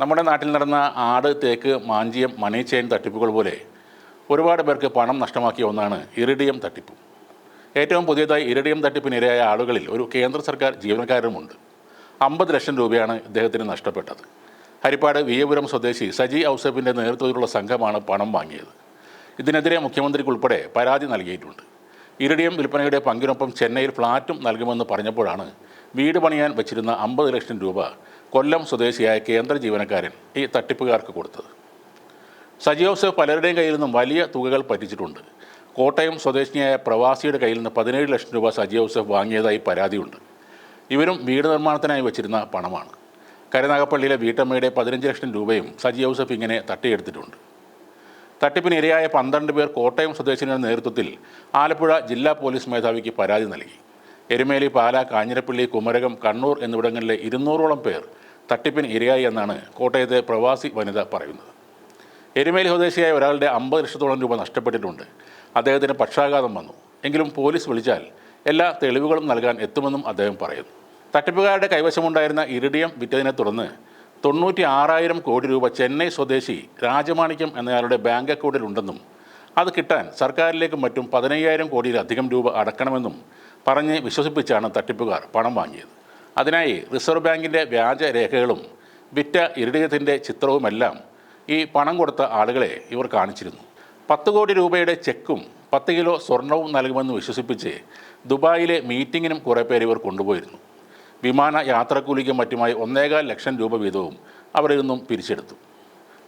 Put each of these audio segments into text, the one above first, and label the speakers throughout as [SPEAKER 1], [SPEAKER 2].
[SPEAKER 1] നമ്മുടെ നാട്ടിൽ നടന്ന ആട് തേക്ക് മാഞ്ചിയം മണി ചെയിൻ തട്ടിപ്പുകൾ പോലെ ഒരുപാട് പേർക്ക് പണം നഷ്ടമാക്കിയ ഒന്നാണ് ഇറിഡിയം തട്ടിപ്പ്. ഏറ്റവും പുതിയതായി ഇറിഡിയം തട്ടിപ്പിനിരയായ ആളുകളിൽ ഒരു കേന്ദ്ര സർക്കാർ ജീവനക്കാരനുമുണ്ട്. അമ്പത് ലക്ഷം രൂപയാണ് ഇദ്ദേഹത്തിന് നഷ്ടപ്പെട്ടത്. ഹരിപ്പാട് വിയപുരം സ്വദേശി സജി ഔസഫിന്റെ നേതൃത്വത്തിലുള്ള സംഘമാണ് പണം വാങ്ങിയത്. ഇതിനെതിരെ മുഖ്യമന്ത്രിക്കുൾപ്പെടെ പരാതി നൽകിയിട്ടുണ്ട്. ഇറിഡിയം വിൽപ്പനയുടെ പങ്കിനൊപ്പം ചെന്നൈയിൽ ഫ്ളാറ്റും നൽകുമെന്ന് പറഞ്ഞപ്പോഴാണ് വീട് പണിയാൻ വച്ചിരുന്ന അമ്പത് ലക്ഷം രൂപ കൊല്ലം സ്വദേശിയായ കേന്ദ്ര ജീവനക്കാരൻ ഈ തട്ടിപ്പുകാർക്ക് കൊടുത്തത്. സജി ജോസഫ് പലരുടെയും കയ്യിൽ നിന്നും വലിയ തുകകൾ പറ്റിച്ചിട്ടുണ്ട്. കോട്ടയം സ്വദേശിനിയായ പ്രവാസിയുടെ കയ്യിൽ നിന്ന് പതിനേഴ് ലക്ഷം രൂപ സജി ജോസഫ് വാങ്ങിയതായി പരാതിയുണ്ട്. ഇവരും വീട് നിർമ്മാണത്തിനായി വച്ചിരുന്ന പണമാണ്. കരുനാഗപ്പള്ളിയിലെ വീട്ടമ്മയുടെ പതിനഞ്ച് ലക്ഷം രൂപയും സജി ജോസഫ് ഇങ്ങനെ തട്ടിയെടുത്തിട്ടുണ്ട്. തട്ടിപ്പിന് ഇരയായ പന്ത്രണ്ട് പേർ കോട്ടയം സ്വദേശിനിയുടെ നേതൃത്വത്തിൽ ആലപ്പുഴ ജില്ലാ പോലീസ് മേധാവിക്ക് പരാതി നൽകി. എരുമേലി പാല കാഞ്ഞിരപ്പള്ളി കുമരകം കണ്ണൂർ എന്നിവിടങ്ങളിലെ ഇരുന്നൂറോളം പേർ തട്ടിപ്പിന് ഇരയായി എന്നാണ് കോട്ടയത്തെ പ്രവാസി വനിത പറയുന്നത്. എരുമേലി സ്വദേശിയായ ഒരാളുടെ അമ്പത് ലക്ഷത്തോളം രൂപ നഷ്ടപ്പെട്ടിട്ടുണ്ട്. അദ്ദേഹത്തിന് പക്ഷാഘാതം വന്നു. എങ്കിലും പോലീസ് വിളിച്ചാൽ എല്ലാ തെളിവുകളും നൽകാൻ എത്തുമെന്നും അദ്ദേഹം പറയുന്നു. തട്ടിപ്പുകാരുടെ കൈവശമുണ്ടായിരുന്ന ഇരിഡിയം വിറ്റതിനെ തുടർന്ന് തൊണ്ണൂറ്റി ആറായിരം കോടി രൂപ ചെന്നൈ സ്വദേശി രാജമാണിക്യം എന്നയാളുടെ ബാങ്ക് അക്കൗണ്ടിലുണ്ടെന്നും അത് കിട്ടാൻ സർക്കാരിലേക്കും മറ്റും പതിനയ്യായിരം കോടിയിലധികം രൂപ അടക്കണമെന്നും പറഞ്ഞ് വിശ്വസിപ്പിച്ചാണ് തട്ടിപ്പുകാർ പണം വാങ്ങിയത്. അതിനായി റിസർവ് ബാങ്കിന്റെ വ്യാജ രേഖകളും വിറ്റ ഇറിഡിയത്തിന്റെ ചിത്രവുമെല്ലാം ഈ പണം കൊടുത്ത ആളുകളെ ഇവർ കാണിച്ചിരുന്നു. പത്ത് കോടി രൂപയുടെ ചെക്കും പത്ത് കിലോ സ്വർണവും നൽകുമെന്ന് വിശ്വസിപ്പിച്ച് ദുബായിലെ മീറ്റിങ്ങിനും കുറേ പേർ ഇവർ കൊണ്ടുപോയിരുന്നു. വിമാന യാത്രക്കൂലിക്കും മറ്റുമായി ഒന്നേകാൽ ലക്ഷം രൂപ വീതവും അവരിൽ നിന്നും പിരിച്ചെടുത്തു.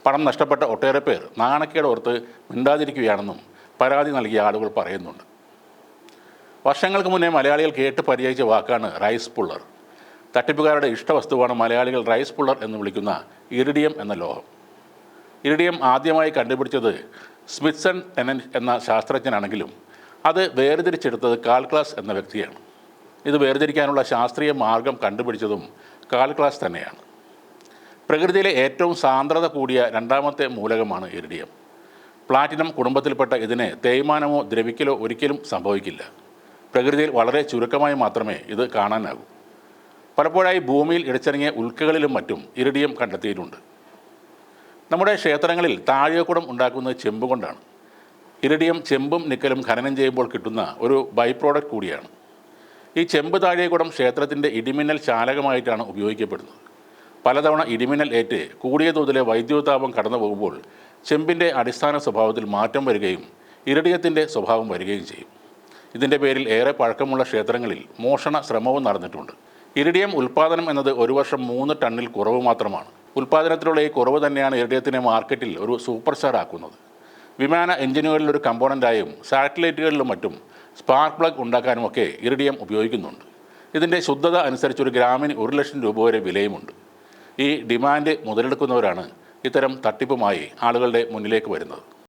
[SPEAKER 1] പണം നഷ്ടപ്പെട്ട ഒട്ടേറെ പേർ നാണക്കേട് ഓർത്ത് മിണ്ടാതിരിക്കുകയാണെന്നും പരാതി നൽകിയ ആളുകൾ പറയുന്നുണ്ട്. വർഷങ്ങൾക്ക് മുന്നേ മലയാളികൾ കേട്ട് പരിചയിച്ച വാക്കാണ് റൈസ് പുള്ളർ. തട്ടിപ്പുകാരുടെ ഇഷ്ടവസ്തുവാണ് മലയാളികൾ റൈസ് പുള്ളർ എന്ന് വിളിക്കുന്ന ഇറിഡിയം എന്ന ലോഹം. ഇറിഡിയം ആദ്യമായി കണ്ടുപിടിച്ചത് സ്മിത്സൺ ടെനൻ എന്ന ശാസ്ത്രജ്ഞനാണെങ്കിലും അത് വേർതിരിച്ചെടുത്തത് കാൽക്ലാസ് എന്ന വ്യക്തിയാണ്. ഇത് വേർതിരിക്കാനുള്ള ശാസ്ത്രീയ മാർഗം കണ്ടുപിടിച്ചതും കാൽക്ലാസ് തന്നെയാണ്. പ്രകൃതിയിലെ ഏറ്റവും സാന്ദ്രത കൂടിയ രണ്ടാമത്തെ മൂലകമാണ് ഇറിഡിയം. പ്ലാറ്റിനം കുടുംബത്തിൽപ്പെട്ട ഇതിന് തേയ്മാനമോ ദ്രവിക്കലോ ഒരിക്കലും സംഭവിക്കില്ല. പ്രകൃതിയിൽ വളരെ ചുരുക്കമായി മാത്രമേ ഇത് കാണാനാകൂ. പലപ്പോഴായി ഭൂമിയിൽ ഇടച്ചിറങ്ങിയ ഉൽക്കകളിലും മറ്റും ഇറിഡിയം കണ്ടെത്തിയിട്ടുണ്ട്. നമ്മുടെ ക്ഷേത്രങ്ങളിൽ താഴികക്കുടം ഉണ്ടാക്കുന്നത് ചെമ്പുകൊണ്ടാണ് കൊണ്ടാണ്. ഇറിഡിയം ചെമ്പും നിക്കലും ഖനനം ചെയ്യുമ്പോൾ കിട്ടുന്ന ഒരു ബൈ പ്രോഡക്റ്റ് കൂടിയാണ്. ഈ ചെമ്പ് താഴികക്കുടം ക്ഷേത്രത്തിന്റെ ഇടിമിന്നൽ ചാലകമായിട്ടാണ് ഉപയോഗിക്കപ്പെടുന്നത്. പലതവണ ഇടിമിന്നൽ ഏറ്റ് കൂടിയ തോതിലെ വൈദ്യുതാപം കടന്നു പോകുമ്പോൾ ചെമ്പിന്റെ അടിസ്ഥാന സ്വഭാവത്തിൽ മാറ്റം വരികയും ഇറിഡിയത്തിന്റെ സ്വഭാവം വരികയും ചെയ്യും. ഇതിന്റെ പേരിൽ ഏറെ പഴക്കമുള്ള ക്ഷേത്രങ്ങളിൽ മോഷണ ശ്രമവും നടന്നിട്ടുണ്ട്. ഇരിഡിയം ഉൽപ്പാദനം എന്നത് ഒരു വർഷം മൂന്ന് ടണ്ണിൽ കുറവ് മാത്രമാണ്. ഉൽപ്പാദനത്തിലുള്ള ഈ കുറവ് തന്നെയാണ് ഇരിഡിയത്തിനെ മാർക്കറ്റിൽ ഒരു സൂപ്പർ സ്റ്റാർ ആക്കുന്നത്. വിമാന എഞ്ചിനുകളിൽ ഒരു കമ്പോണന്റായും സാറ്റലൈറ്റുകളിലും മറ്റും സ്പാർക്ക് പ്ലഗ് ഉണ്ടാക്കാനുമൊക്കെ ഇറിഡിയം ഉപയോഗിക്കുന്നുണ്ട്. ഇതിന്റെ ശുദ്ധത അനുസരിച്ച് ഒരു ഗ്രാമിന് ഒരു ലക്ഷം രൂപ വരെ വിലയുമുണ്ട്. ഈ ഡിമാൻഡ് മുതലെടുക്കുന്നവരാണ് ഇത്തരം തട്ടിപ്പുമായി ആളുകളുടെ മുന്നിലേക്ക് വരുന്നത്.